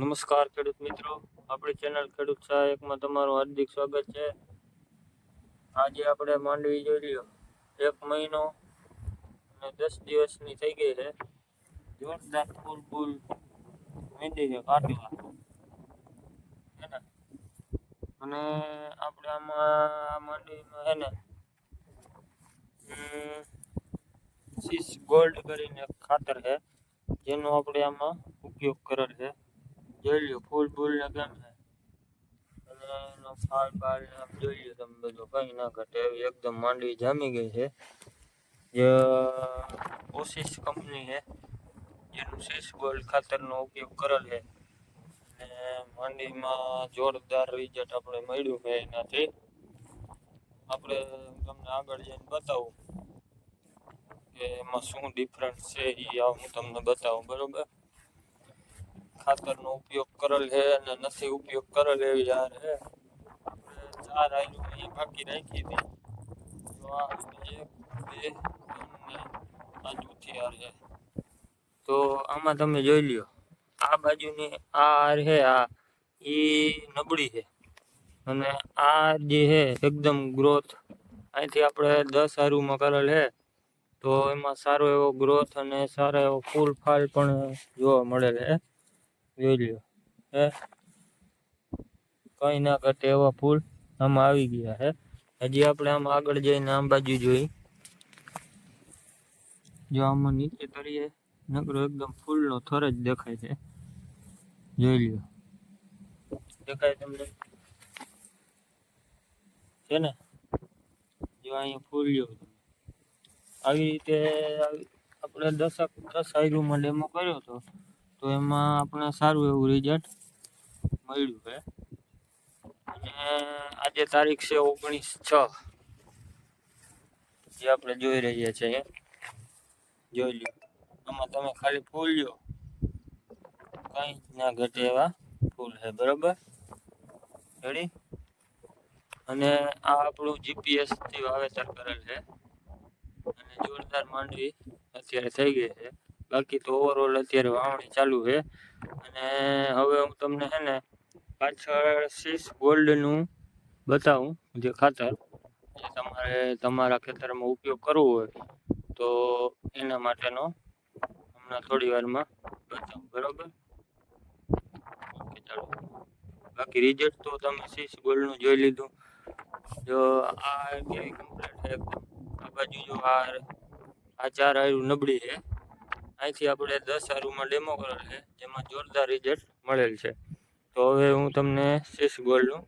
નમસ્કાર ખેડૂત મિત્રો. આપણી ચેનલ ખેડૂત સહાયકમાં તમારું હાર્દિક સ્વાગત છે. આજે આપણે માંડવી જોઈ લ્યો. એક મહિનો અને દસ દિવસની થઈ ગઈ છે. જોરદાર ફૂલ ફૂલ મીંડી છે કાઢવા અને આપણે આમાં માંડવીમાં હે ને સીસ ગોલ્ડ કરીને ખાતર છે, જેનો આપણે આમાં ઉપયોગ કરેલ છે. જોઈ લ્યો ફૂલ ફૂલ ને કેમ છે અને એનો ફાળ બાળ ને આમ જોઈ લ્યો તમે બધું કઈ ના ઘટે એવી એકદમ માંડવી જામી ગઈ છે જે ઓસિસ કંપની છે જેનું સીસ ગોલ્ડ ખાતરનો ઉપયોગ કરેલ છે અને માંડવીમાં જોરદાર રિઝલ્ટ આપણે મળ્યું છે એનાથી આપણે તમને આગળ જઈને બતાવું કે એમાં શું ડિફરન્સ છે એ આ હું તમને બતાવું, બરોબર? ખાતરનો ઉપયોગ કરેલ છે અને નથી ઉપયોગ કરેલ એવી યાર આપણે ચાર આયુ અહીં બાકી રાખી હતી. તો આ એક છે. તો આમાં તમે જોઈ લ્યો. આ બાજુની આ છે, આ એ નબળી છે. અને આ જે છે, એકદમ ગ્રોથ અહીંથી આપણે દસ હારુમાં કરેલ છે. તો એમાં સારો એવો ગ્રોથ અને સારો એવો ફૂલ ફાલ પણ જોવા મળેલ છે. જોઈ લ્યો. હે? કઈ ના ઘટે એવા ફૂલ આમાં આવી ગયા છે હજી આપણે આમ આગળ જઈને આમ બાજુ જોઈ. જો આમાં નીચે તળીએ નકરો એકદમ ફૂલનો થર જ દેખાય છે. જોઈ લ્યો. દેખાય તમને? છે ને? જો અહીંયા ફૂલ લ્યો તમે. આવી રીતે આવી- આપણે દસક દસ આયરુમાં ડેમો કર્યો હતો તો એમાં આપણે સારું એવું રિઝલ્ટ મળ્યું છે. અને આજે તારીખ છે ઓગણીસ છ. જે આપણે જોઈ રહ્યા છીએ. જોઈ લ્યો. આમાં તમે ખાલી ફૂલ લો કંઈ જ ના ઘટે એવા ફૂલ છે, બરોબર? રેડી અને આ આપણું જીપીએસથી વાવેતર કરેલ છે. અને જોરદાર માંડવી અત્યારે થઈ ગઈ છે. બાકી તો ઓવરઓલ અત્યારે વાવણી ચાલુ છે. અને હવે હું તમને છે ને પાછળ સીસ ગોલ્ડનું બતાવું, જે ખાતર જે તમારે તમારા ખેતરમાં ઉપયોગ કરવો હોય તો એના માટેનો હમણાં થોડી વારમાં બતાવું, બરાબર? ઓકે, ચાલો. બાકી રિઝલ્ટ તો તમે સીસ ગોલ્ડનું જોઈ લીધું. જો આ કેવી કમ્પ્લેટ છે, આ બાજુ જો આ આ ચાર આયુ નબળી છે. અહીંથી આપણે દસ આયરુમાં ડેમો કરેલ છે, જેમાં જોરદાર રિઝલ્ટ મળેલ છે. તો હવે હું તમને સીસ ગોલ્ડનું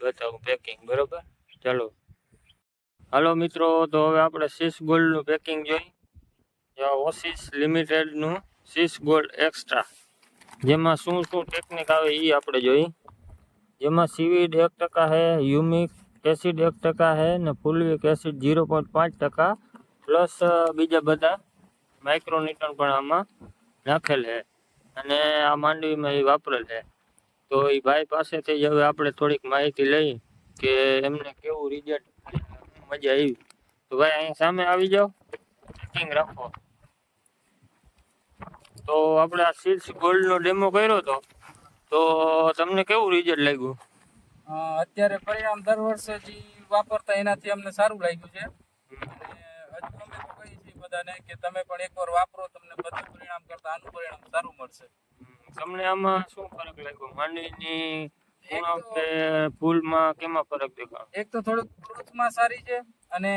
બતાવું પેકિંગ બરાબર? ચાલો. હાલો મિત્રો, તો હવે આપણે સીસ ગોલ્ડનું પેકિંગ જોઈ. જે ઓસિસ લિમિટેડનું સીસ ગોલ્ડ એક્સ્ટ્રા જેમાં શું શું ટેકનિક આવે એ આપણે જોઈ. જેમાં સીવીડ એક ટકા છે યુમિક એસિડ એક ટકા છે, ને ફુલવિક એસિડ ઝીરો પોઈન્ટ પાંચ ટકા પ્લસ બીજા બધા માઇક્રોન્યુટ્રન પણ આમાં નાખેલ છે અને આ માંડવીમાં એ વાપરેલ છે. તો એ ભાઈ પાસેથી જ હવે આપણે થોડીક માહિતી લઈ કે એમને કેવું રિઝલ્ટ મજા આવી. તો ભાઈ અહીંયા સામે આવી જાઓ. ચેકિંગ રાખો. તો આપણે આ સિલ્સ ગોલ્ડનો ડેમો કર્યો હતો. તો તમને કેવું રિઝલ્ટ લાગ્યું? અત્યારે પરિણામ દર વર્ષે જે વાપરતા એનાથી અમને સારું લાગ્યું છે અને હજુ અમે તો કહીએ છીએ બધાને કે તમે પણ એકવાર વાપરો તમને બધું પરિણામ કરતા આનું પરિણામ સારું મળશે. તમને આમાં શું ફરક લાગ્યો? માંડવીની ફૂલમાં કેમાં ફરક દેખાડો એક તો થોડુંક ગ્રોથમાં સારી છે અને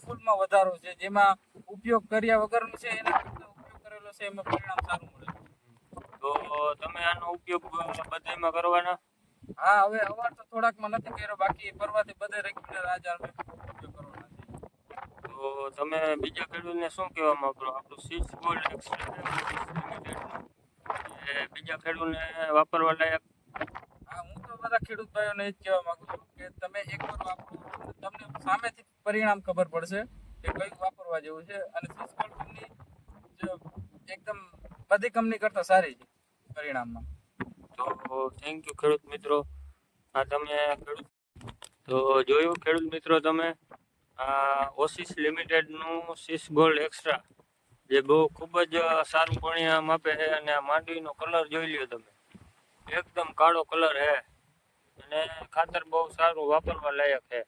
ફૂલમાં વધારો છે જેમાં ઉપયોગ કર્યા વગરનું છે એના ઉપયોગ કરેલો છે એમાં પરિણામ સારું મળે. તો તમે આનો ઉપયોગ બધામાં કરવાના? હા હવે અવાર તો થોડાકમાં નથી કર્યો બાકી પરવાથી બધે રેગ્યુલર આ જાર મેં ઉપયોગ કરવાના છે તો તમે બીજા ખેડૂતને શું કહેવા માંગો? આપણું સિક્સ ગોલ્ડ બીજા ખેડૂતને વાપરવા લાયક? હા હું તો બધા ખેડૂત ભાઈઓને એ જ કહેવા માંગુ છું કે તમે એકવાર વાપરો તમને સામેથી પરિણામ ખબર પડશે કે કયું વાપરવા જેવું છે. અને સિસ્કોલ કંપની એકદમ બધી કંપની કરતાં સારી છે પરિણામમાં. તો થેન્ક યુ ખેડૂત મિત્રો. આ તમે ખેડૂત તો જોયું ખેડૂત મિત્રો તમે? ઓસિસ લિમિટેડનું સિસ ગોલ્ડ એક્સ્ટ્રા જે બહુ ખૂબ જ સારું પરિણામ આપે છે અને આ માંડવીનો કલર જોઈ લ્યો તમે. એકદમ કાળો કલર હે અને ખાતર બહુ સારું વાપરવા લાયક છે.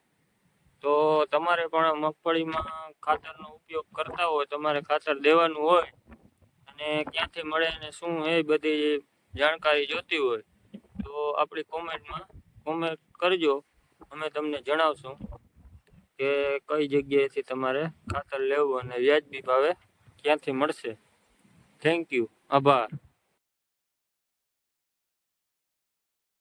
તો તમારે પણ મગફળીમાં ખાતરનો ઉપયોગ કરતા હોય, તમારે ખાતર દેવાનું હોય અને ક્યાંથી મળે અને શું એ બધી જાણકારી જોતી હોય, તો આપણી કોમેન્ટમાં કોમેન્ટ કરજો, અમે તમને જણાવશું. કે કઈ જગ્યાએથી તમારે ખાતર લેવું અને વ્યાજબી ભાવે ક્યાંથી મળશે? થેન્ક યુ આભાર.